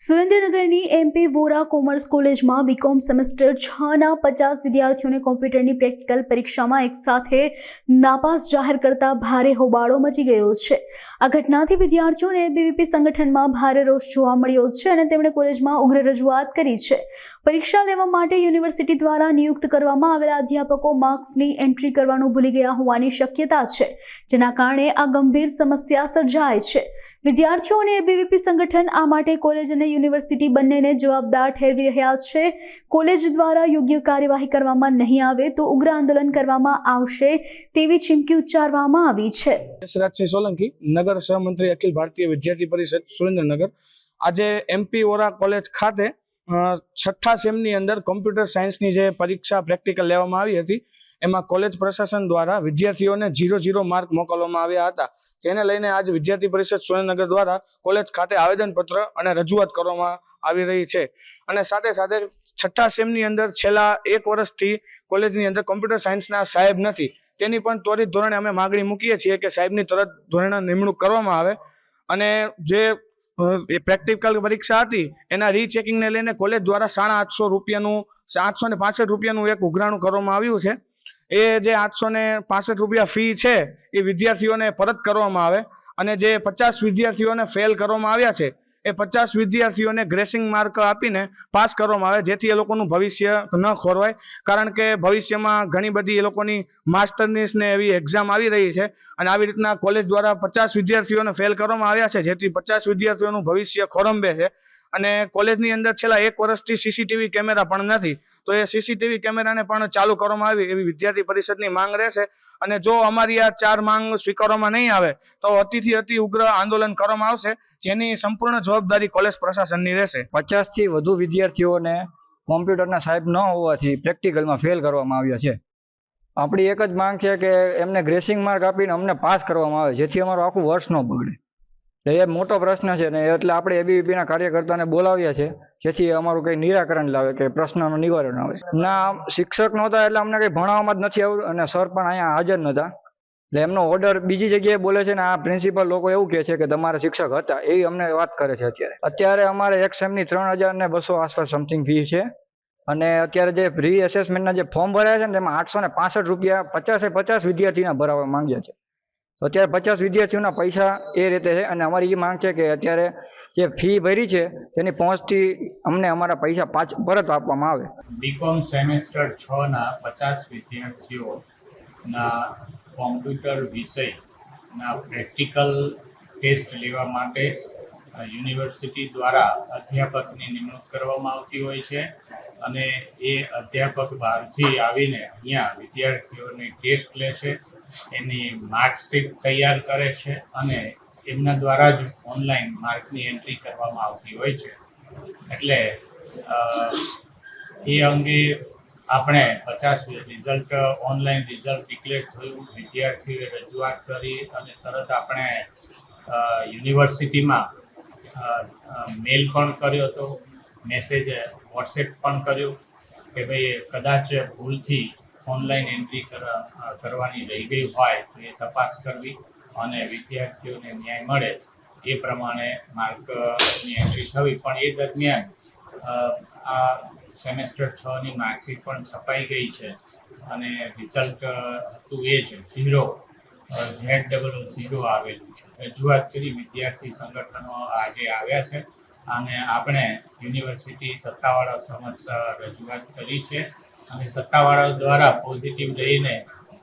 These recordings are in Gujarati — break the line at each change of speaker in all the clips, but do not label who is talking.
સુરેન્દ્રનગરની એમપી વોરા કોમર્સ કોલેજમાં બીકોમ સેમેસ્ટર છના પચાસ વિદ્યાર્થીઓને કોમ્પ્યુટરની પ્રેક્ટિકલ પરીક્ષામાં એકસાથે નાપાસ જાહેર કરતા ભારે હોબાળો મચી ગયો છે. આ ઘટનાથી વિદ્યાર્થીઓને એબીવીપી સંગઠનમાં ભારે રોષ જોવા મળ્યો છે અને તેમણે કોલેજમાં ઉગ્ર રજૂઆત કરી છે. પરીક્ષા લેવા માટે યુનિવર્સિટી દ્વારા નિયુક્ત કરવામાં આવેલા અધ્યાપકો માર્ક્સની એન્ટ્રી કરવાનું ભૂલી ગયા હોવાની શક્યતા છે, જેના કારણે આ ગંભીર સમસ્યા સર્જાય છે. વિદ્યાર્થીઓ અને એબીવીપી સંગઠન આ માટે કોલેજ અને યુનિવર્સિટી બંનેને જવાબદાર ઠેરવી રહ્યા છે. કોલેજ દ્વારા યોગ્ય કાર્યવાહી કરવામાં નહીં આવે તો ઉગ્ર આંદોલન કરવામાં આવશે તેવી ચીમકી ઉચ્ચારવામાં આવી છે.
રાજસિંહ સોલંકી, નગર સહમંત્રી અખિલ ભારતીય વિદ્યાર્થી પરિષદ, સુરેન્દ્રનગર. આજે એમપી ઓરા કોલેજ ખાતે છઠ્ઠા સેમની અંદર કોમ્પ્યુટર સાયન્સની જે પરીક્ષા પ્રેક્ટિકલ લેવામાં આવી હતી એમાં કોલેજ પ્રશાસન દ્વારા વિદ્યાર્થીઓને ઝીરો ઝીરો માર્ક મોકલવામાં આવ્યા હતા. જેને લઈને આજ વિદ્યાર્થી પરિષદ સુરેન્દ્રનગર દ્વારા કોલેજ ખાતે આવેદનપત્ર અને રજૂઆત કરવામાં આવી રહી છે. અને સાથે સાથે છઠ્ઠા સેમની અંદર છેલ્લા એક વર્ષથી કોલેજની અંદર કોમ્પ્યુટર સાયન્સના સાહેબ નથી. તેની પણ ત્વરિત ધોરણે અમે માગણી મૂકીએ છીએ કે સાહેબની તરત ધોરણે નિમણૂક કરવામાં આવે. અને જે પ્રેક્ટિકલ પરીક્ષા હતી, એના રીચેકિંગને લઈને કોલેજ દ્વારા સાડા આઠસો રૂપિયાનું આઠસો ને પાસઠ રૂપિયાનું એક ઉઘરાણું કરવામાં આવ્યું છે. એ જે આઠસો ને પાસઠ રૂપિયા ફી છે, એ વિદ્યાર્થીઓને પરત કરવામાં આવે અને જે પચાસ વિદ્યાર્થીઓને ફેલ કરવામાં આવ્યા છે, એ પચાસ વિદ્યાર્થીઓને ગ્રેસિંગ માર્ક આપીને પાસ કરવામાં આવે, જેથી એ લોકોનું ભવિષ્ય ન ખોરવાય. કારણ કે ભવિષ્યમાં ઘણી બધી એ લોકોની માસ્ટરની એવી એક્ઝામ આવી રહી છે અને આવી રીતના કોલેજ દ્વારા પચાસ વિદ્યાર્થીઓને ફેલ કરવામાં આવ્યા છે, જેથી પચાસ વિદ્યાર્થીઓનું ભવિષ્ય ખોરંબે છે. અને કોલેજની અંદર છેલ્લા એક વર્ષથી સીસીટીવી કેમેરા પણ નથી. તો એ સીસીટીવી કેમેરાને પણ ચાલુ કરવામાં આવે એવી વિદ્યાર્થી પરિષદની માંગ રહેશે. અને જો અમારી આ ચાર માંગ સ્વીકારવામાં નહીં આવે, તો અતિથી અતિ ઉગ્ર આંદોલન કરવામાં આવશે, જેની સંપૂર્ણ જવાબદારી કોલેજ પ્રશાસનની રહેશે.
પચાસથી વધુ વિદ્યાર્થીઓને કોમ્પ્યુટરના સાહેબ ન હોવાથી પ્રેક્ટિકલમાં ફેલ કરવામાં આવ્યા છે. આપણી એક જ માંગ છે કે એમને ગ્રેસિંગ માર્ક આપીને અમને પાસ કરવામાં આવે, જેથી અમારું આખું વર્ષ ન બગડે. એ મોટો પ્રશ્ન છે ને, એટલે આપણે એબીવીપીના કાર્યકર્તાને બોલાવ્યા છે. જેથી અમારું કંઈ નિરાકરણ લાવે કે પ્રશ્નનું નિવારણ આવે. ના શિક્ષક નહોતા એટલે અમને કંઈ ભણાવવામાં જ નથી આવ્યું અને સર પણ અહીંયા હાજર નહોતા. એટલે એમનો ઓર્ડર બીજી જગ્યાએ બોલે છે ને, આ પ્રિન્સિપલ લોકો એવું કહે છે કે તમારા શિક્ષક હતા એવી અમને વાત કરે છે અત્યારે. અત્યારે અમારે એક સેમની ત્રણ હજાર ને બસો આસપાસ સમથિંગ ફી છે. અને અત્યારે જે પ્રી એસેસમેન્ટના જે ફોર્મ ભરાયા છે ને, તેમાં આઠસો ને પાસઠ રૂપિયા પચાસે પચાસ વિદ્યાર્થીના ભરાવા માંગ્યા છે. તો અત્યારે પચાસ વિદ્યાર્થીઓના પૈસા એ રીતે છે અને અમારી એ માંગ છે કે અત્યારે જે ફી ભરી છે, તેની પહોંચથી અમને અમારા પૈસા પાછ, પરત આપવામાં આવે.
બીકોમ સેમેસ્ટર છ ના પચાસ વિદ્યાર્થીઓના કોમ્પ્યુટર વિષયના પ્રેક્ટિકલ ટેસ્ટ લેવા માટે યુનિવર્સિટી દ્વારા અધ્યાપકની નિમણૂક કરવામાં આવતી હોય છે અને એ અધ્યાપક બહારથી આવીને અહીંયા વિદ્યાર્થીઓની ટેસ્ટ લે છે, એની માર્કશીટ તૈયાર કરે છે અને એમના દ્વારા જ ઓનલાઈન માર્કની એન્ટ્રી કરવામાં આવતી હોય છે. એટલે એ અંગે આપણે પચાસ રિઝલ્ટ ઓનલાઈન રિઝલ્ટ ડિક્લેર થયું, વિદ્યાર્થીઓએ રજૂઆત કરી અને તરત આપણે યુનિવર્સિટીમાં મેલ પણ કર્યો હતો મેસેજ વોટ્સએપ પણ કર્યો કે ભાઈ કદાચ ભૂલથી ઓનલાઈન એન્ટ્રી કરવા કરવાની રહી ગઈ હોય તો એ તપાસ કરવી. અને વિદ્યાર્થીઓને ન્યાય મળે. એ પ્રમાણે માર્કની એન્ટ્રી થવી. પણ એ દરમિયાન આ સેમેસ્ટર છની માર્કશીટ પણ છપાઈ ગઈ છે. અને રિઝલ્ટ હતું એ જ. ઝીરો ઝેડ ડબલ ઝીરો આવેલું છે. રજૂઆત કરી વિદ્યાર્થી સંગઠનો આજે આવ્યા છે. અને આપણે યુનિવર્સિટી સત્તાવાળા સમક્ષ રજૂઆત કરી છે. અને સત્તાવાળા દ્વારા પોઝિટિવ લઈને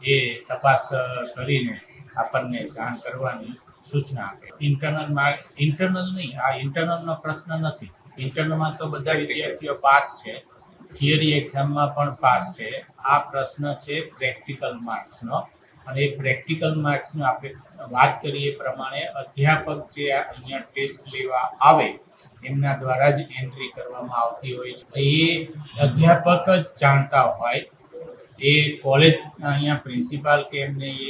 એ તપાસ કરીને આપણને જાણ કરવાની સૂચના આપે. ઇન્ટરનલ ઇન્ટરનલ નહીં, આ ઇન્ટરનલનો પ્રશ્ન નથી. ઇન્ટરનલમાં તો બધા વિદ્યાર્થીઓ પાસ છે. થિયરી એક્ઝામમાં પણ પાસ છે. આ પ્રશ્ન છે પ્રેક્ટિકલ માર્ક્સનો અને એ પ્રેક્ટિકલ માર્ક્સનો આપણે વાત કરીએ પ્રમાણે અધ્યાપક જે અહીંયા ટેસ્ટ લેવા આવે, એમના દ્વારા જ એન્ટ્રી કરવામાં આવતી હોય છે. એ અધ્યાપક જ જાણતા હોય. એ કોલેજ અહીંયા પ્રિન્સિપાલ કે એમને એ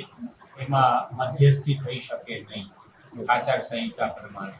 એમાં મધ્યસ્થી થઈ શકે નહીં. આચાર સંહિતા પ્રમાણે.